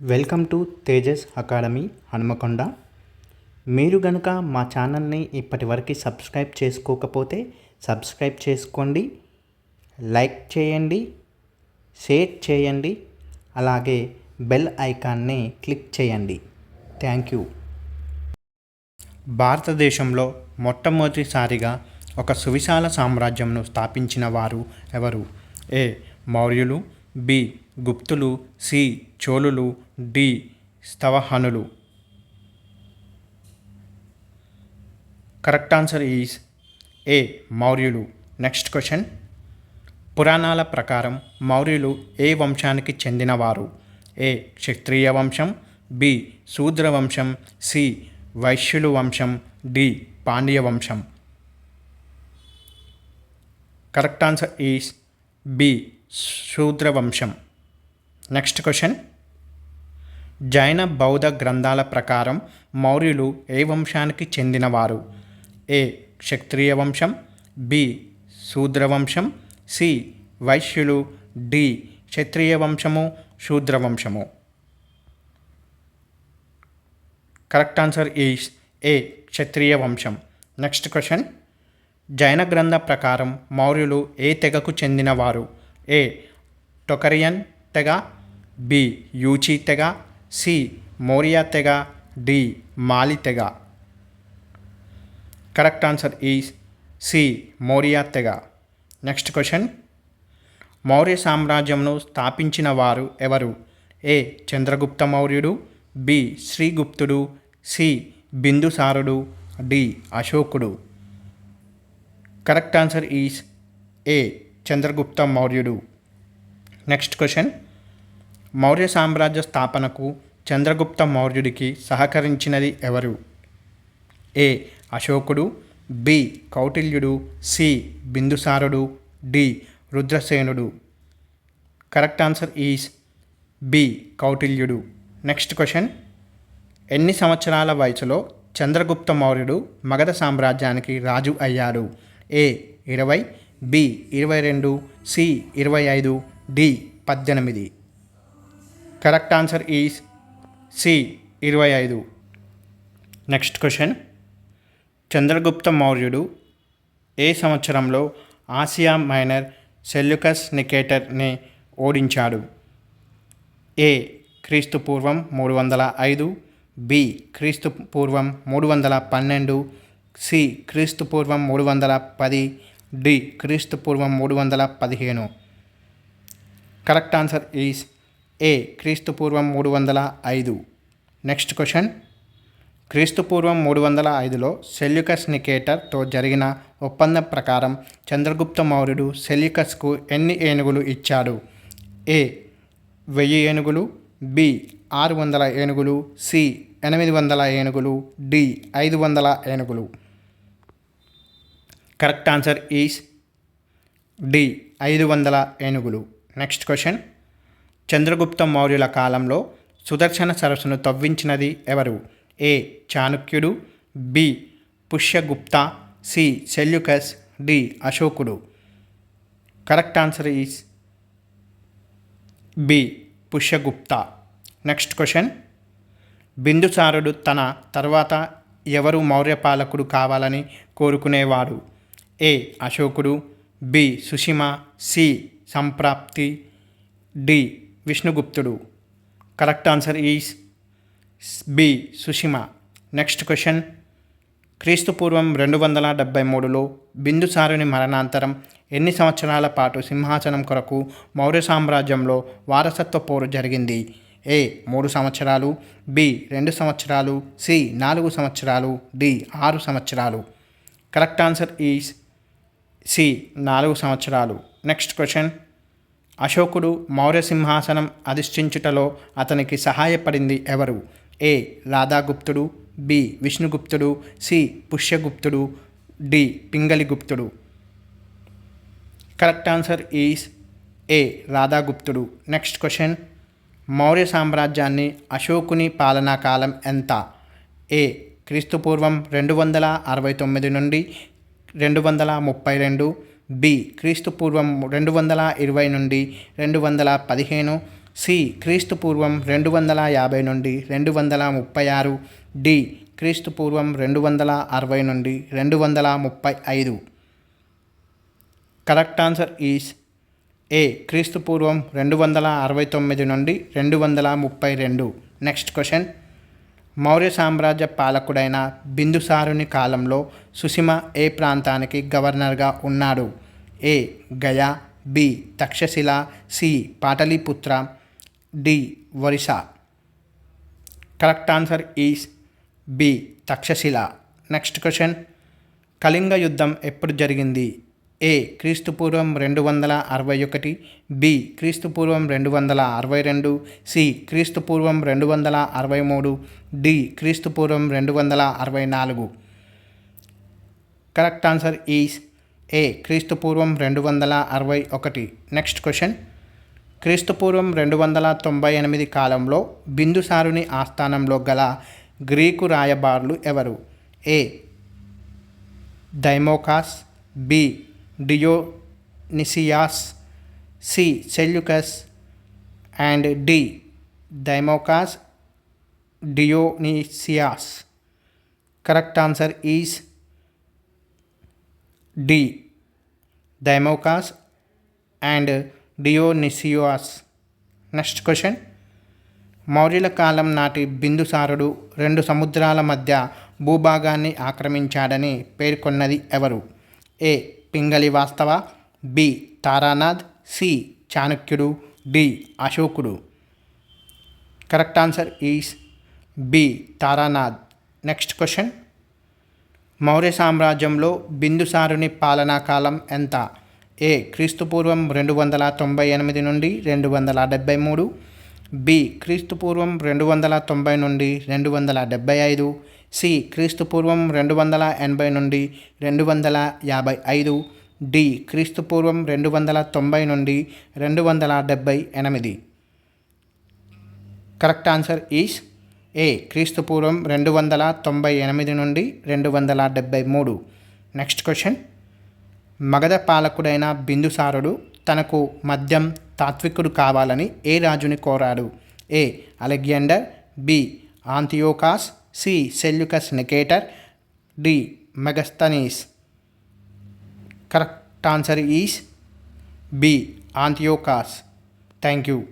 Welcome to Tejas academy Hanumakonda. మీరు గనుక మా ఛానల్ని ఇప్పటివరకు సబ్స్క్రైబ్ చేసుకోకపోతే సబ్స్క్రైబ్ చేసుకోండి లైక్ చేయండి షేర్ చేయండి అలాగే బెల్ ఐకాన్ని క్లిక్ చేయండి. Thank you. భారతదేశంలో మొట్టమొదటిసారిగా ఒక సువిశాల సామ్రాజ్యంను స్థాపించిన వారు ఎవరు? ఏ. మౌర్యులు బి. గుప్తులు సి చోళులు డి స్తవహనులు. Correct answer is A మౌర్యులు. Next question. పురాణాల ప్రకారం మౌర్యులు ఏ వంశానికి చెందినవారు? ఏ క్షత్రియ వంశం బి శూద్ర వంశం సి వైశ్యులు వంశం డి పాండ్య వంశం. కరెక్ట్ ఆన్సర్ ఈస్ బి శూద్ర వంశం. నెక్స్ట్ క్వశ్చన్ జైన బౌద్ధ గ్రంథాల ప్రకారం మౌర్యులు ఏ వంశానికి చెందినవారు? ఏ క్షత్రియ వంశం బి శూద్ర వంశం సి వైశ్యులు డి క్షత్రియ వంశము శూద్ర వంశము. కరెక్ట్ ఆన్సర్ ఈస్ ఏ క్షత్రియ వంశం. నెక్స్ట్ క్వశ్చన్ జైన గ్రంథ ప్రకారం మౌర్యులు ఏ తెగకు చెందినవారు? ఏ టొకరియన్ తెగ బి యూచి తెగ సి మౌర్య తెగ డి మాలి తెగ. Correct answer is C Maurya తెగ. Next question. మౌర్య సామ్రాజ్యంను స్థాపించిన వారు ఎవరు? ఏ చంద్రగుప్త మౌర్యుడు బి శ్రీగుప్తుడు సి బిందుసారుడు డి అశోకుడు. Correct answer is A Chandragupta మౌర్యుడు. Next question Maurya సామ్రాజ్య స్థాపనకు చంద్రగుప్త మౌర్యుడికి సహకరించినది ఎవరు? ఏ అశోకుడు. బి కౌటిల్యుడు. సి బిందుసారుడు. డి రుద్రసేనుడు. కరెక్ట్ ఆన్సర్ ఈస్ బి కౌటిల్యుడు. నెక్స్ట్ క్వశ్చన్ ఎన్ని సంవత్సరాల వయసులో చంద్రగుప్త మౌర్యుడు మగధ సామ్రాజ్యానికి రాజు అయ్యాడు? ఏ ఇరవై. బి ఇరవై రెండు. సి ఇరవై ఐదు. డి పద్దెనిమిది. కరెక్ట్ ఆన్సర్ ఈస్ సి ఇరవై ఐదు. నెక్స్ట్ క్వశ్చన్ చంద్రగుప్త మౌర్యుడు ఏ సంవత్సరంలో ఆసియా మైనర్ సెల్యుకస్ నికేటర్ని ఓడించాడు? ఏ క్రీస్తు పూర్వం మూడు వందల ఐదు. బి క్రీస్తు పూర్వం మూడు వందల పన్నెండు. సి క్రీస్తు పూర్వం మూడు వందల పది. డి క్రీస్తు పూర్వం మూడు వందల పదిహేను. కరెక్ట్ ఆన్సర్ ఈజ్ ఏ క్రీస్తు పూర్వం మూడు వందల ఐదు. నెక్స్ట్ క్వశ్చన్ క్రీస్తు పూర్వం మూడు వందల ఐదులో సెల్యుకస్ నికేటర్తో జరిగిన ఒప్పందం ప్రకారం చంద్రగుప్త మౌర్యుడు సెల్యుకస్కు ఎన్ని ఏనుగులు ఇచ్చాడు? ఏ వెయ్యి ఏనుగులు. బి ఆరు వందల ఏనుగులు. సి ఎనిమిది వందల ఏనుగులు. డి ఐదు వందల ఏనుగులు. కరెక్ట్ ఆన్సర్ ఈస్ డి ఐదు వందల ఏనుగులు. నెక్స్ట్ క్వశ్చన్ చంద్రగుప్త మౌర్యుల కాలంలో సుదర్శన సరస్సును తవ్వించినది ఎవరు? A చాణుక్యుడు B Pushyagupta C Seleucus D అశోకుడు. Correct answer is B Pushyagupta. Next question బిందుసారుడు తన తర్వాత ఎవరు మౌర్య పాలకుడు కావాలని కోరుకునేవాడు? ఏ అశోకుడు B Sushima C Samprati D. విష్ణుగుప్తుడు. Correct answer is B. Sushima. Next question. క్రీస్తుపూర్వం రెండు వందల డెబ్బై మూడులో బిందుసారుని మరణాంతరం ఎన్ని సంవత్సరాల పాటు సింహాసనం కొరకు మౌర్య సామ్రాజ్యంలో వారసత్వ పోరు జరిగింది? ఏ. మూడు సంవత్సరాలు. బి. రెండు సంవత్సరాలు. సి. నాలుగు సంవత్సరాలు. డి. ఆరు సంవత్సరాలు. Correct answer is C. నాలుగు సంవత్సరాలు. Next question. అశోకుడు మౌర్య సింహాసనం అధిష్ఠించుటలో అతనికి సహాయపడింది ఎవరు? ఏ. రాధాగుప్తుడు బి. విష్ణుగుప్తుడు సి. పుష్యగుప్తుడు D. పింగళిగుప్తుడు. Correct answer is A. రాధాగుప్తుడు. Next question. Maurya సామ్రాజ్యాన్ని అశోకుని పాలనా కాలం ఎంత? ఏ. క్రీస్తుపూర్వం రెండు వందల అరవై తొమ్మిది నుండి రెండు వందల ముప్పై రెండు. బి. క్రీస్తు పూర్వం రెండు వందల ఇరవై నుండి రెండు వందల పదిహేను సి. క్రీస్తు పూర్వం రెండు వందల యాభై నుండి రెండు వందల ముప్పై ఆరు డి. క్రీస్తు పూర్వం రెండు వందల అరవై నుండి రెండు వందల ముప్పై ఐదు. Correct answer is A. క్రీస్తు పూర్వం రెండు వందల అరవై తొమ్మిది నుండి రెండు వందల ముప్పై రెండు. Next question. మౌర్య సామ్రాజ్య పాలకుడైన బిందుసారుని కాలంలో సుసిమ ఏ ప్రాంతానికి గవర్నర్గా ఉన్నాడు? A. Gaya B. Taxila C. Pataliputra D. Orissa. Correct answer is B. Taxila. Next question. Kalinga యుద్ధం ఎప్పుడు జరిగింది? ఏ క్రీస్తుపూర్వం రెండు వందల అరవై ఒకటి బి క్రీస్తుపూర్వం రెండు వందల అరవై రెండు సి క్రీస్తుపూర్వం రెండు వందల అరవై మూడు డి క్రీస్తుపూర్వం రెండు వందల అరవై నాలుగు. కరెక్ట్ ఆన్సర్ ఈస్ ఏ క్రీస్తుపూర్వం రెండు వందల అరవై ఒకటి. Next question. క్రీస్తుపూర్వం రెండు వందల తొంభై ఎనిమిది కాలంలో బిందుసారుని ఆస్థానంలో గల గ్రీకు రాయబారులు ఎవరు? A Deimachus B Dionysius C Seleucus and D Deimachus Dionysius correct answer is D Deimachus and Dionysius next question మౌర్యుల కాలం నాటి బిందుసారుడు రెండు సముద్రాల మధ్య భూభాగాన్ని ఆక్రమించాడని పేర్కొన్నది ఎవరు? ఏ పింగళి వాస్తవ బి. తారానాథ్ సి. చాణక్యుడు డి. అశోకుడు. Correct answer is B. Taranath. Next question. Maurya సామ్రాజ్యంలో బిందుసారుని పాలనా కాలం ఎంత? ఏ. క్రీస్తుపూర్వం రెండు వందల తొంభై ఎనిమిది నుండి రెండు వందల డెబ్బై మూడు. బి. క్రీస్తుపూర్వం రెండు వందల తొంభై నుండి రెండు వందల డెబ్బై ఐదు సి. క్రీస్తుపూర్వం రెండు వందల ఎనభై నుండి రెండు వందల యాభై ఐదు డి. క్రీస్తుపూర్వం రెండు వందల తొంభై నుండి రెండు వందల డెబ్బై ఎనిమిది. Correct answer is A. క్రీస్తుపూర్వం రెండు వందల తొంభై ఎనిమిది నుండి రెండు వందల డెబ్బై మూడు. Next question. మగధ పాలకుడైన బిందుసారుడు తనకు మద్యం తాత్వికుడు కావాలని ఏ రాజుని కోరాడు? A. Alexander. B. Antiochus. C. Seleucus Nicator. D. Megasthenes. Correct answer is B. Antiochus. Thank you